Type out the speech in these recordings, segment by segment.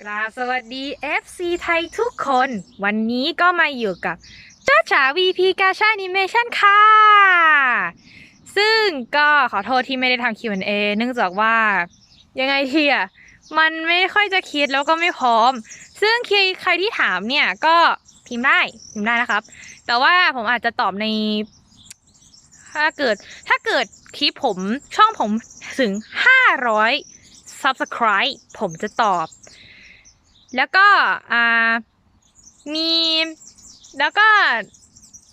กราบสวัสดี FC ไทยทุกคน วันนี้ก็มาอยู่กับจ้าจ๋า VP กาชา a นิเมชันค่ะ ซึ่งก็ขอโทษที่ไม่ได้ทำ Q&A เนื่องจากว่ายังไงทีอะ มันไม่ค่อยจะคิดแล้วก็ไม่พร้อม ซึ่งใครที่ถามเนี่ยก็พิมพ์ได้พิมพ์ได้นะครับ แต่ว่าผมอาจจะตอบใน ถ้าเกิดถ้าเกิดคลิปผมช่องผมถึง 500 subscribe ผมจะตอบ แล้วก็อ่ามีแล้วก็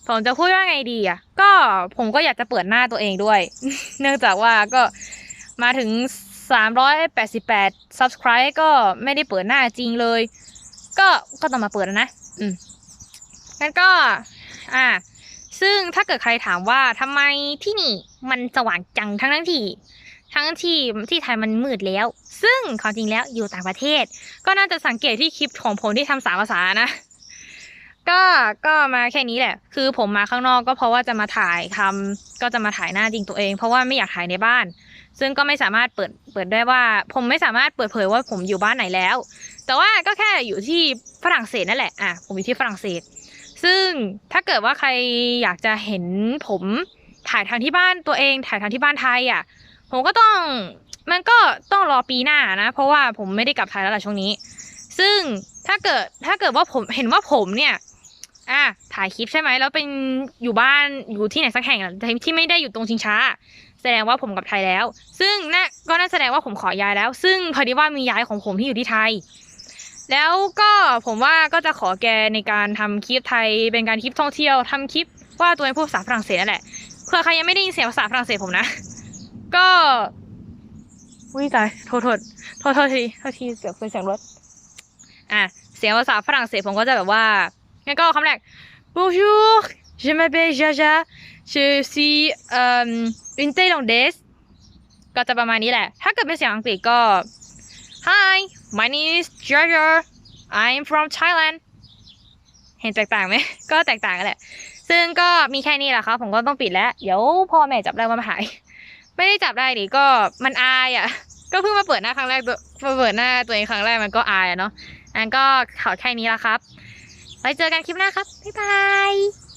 ผมจะพูดว่าไงดีอะ ก็ผมก็อยากจะเปิดหน้าตัวเองด้วย เนื่องจากว่าก็มาถึง 388 subscribe ก็ไม่ได้เปิดหน้าจริงเลย ก็ก็ต้องมาเปิดนะ อืมงั้นก็ อ่า ซึ่งถ้าเกิดใครถามว่าทำไมที่นี่มันสว่างจังทั้งทั้งที่ ทั้งที่ที่ไทยมันมืดแล้ว ซึ่งความจริงแล้วอยู่ต่างประเทศ ก็น่าจะสังเกตที่คลิปของผมที่ทำสามภาษานะ ก็ก็มาแค่นี้แหละ คือผมมาข้างนอกก็เพราะว่าจะมาถ่ายทำก็จะมาถ่ายหน้าจริงตัวเอง เพราะว่าไม่อยากถ่ายในบ้าน ซึ่งก็ไม่สามารถเปิดเปิดได้ว่า ผมไม่สามารถเปิดเผยว่าผมอยู่บ้านไหนแล้ว แต่ว่าก็แค่อยู่ที่ฝรั่งเศสนั่นแหละอะผมอยู่ที่ฝรั่งเศส ซึ่งถ้าเกิดว่าใครอยากจะเห็นผมถ่ายทางที่บ้านตัวเอง ถ่ายทางที่บ้านไทยอะ ผมก็ต้องมันก็ต้องรอปีหน้านะ เพราะว่าผมไม่ได้กลับไทยแล้วล่ะช่วงนี้ ซึ่งถ้าเกิดถ้าเกิดว่าผมเห็นว่าผมเนี่ยอะถ่ายคลิปใช่ไหมแล้วเป็นอยู่บ้านอยู่ที่ไหนสักแห่งที่ไม่ได้อยู่ตรงชิงช้า แสดงว่าผมกลับไทยแล้ว ซึ่งน่าก็น่าแสดงว่าผมขอย้ายแล้ว ซึ่งพอดีว่ามีย้ายของผมที่อยู่ที่ไทย แล้วก็ผมว่าก็จะขอแกในการทำคลิปไทย เป็นการคลิปท่องเที่ยวทำคลิปว่าตัวเองพูดภาษาฝรั่งเศสนั่นแหละเผื่อใครยังไม่ได้ยินเสียงภาษาฝรั่งเศสผมนะ ก็วิตายโทษโทษโทษโทษทีโทษทีเสียงเสียงรถ อะ เสียงภาษาฝรั่งเศสผมก็จะแบบว่างั้นก็คำแรก bonjour je m'appelle Jaja je suis um une thaïlandaise ก็จะประมาณนี้แหละ ถ้าเกิดเป็นเสียงอังกฤษก็ Hi my name is Jaja I'm from Thailand เห็นแตกต่างไหม ก็แตกต่างกันแหละ ซึ่งก็มีแค่นี้แหละครับ ผมก็ต้องปิดแล้ว เดี๋ยวพ่อแม่จับได้ว่ามาหาย ไม่ได้จับได้ดิก็มันอายอะ ก็เพิ่งมาเปิดหน้าครั้งแรกตัวเปิดหน้าตัวเองครั้งแรกมันก็อายอะเนาะอันก็ขอแค่นี้ละครับไว้เจอกันคลิปหน้าครับบ๊ายบาย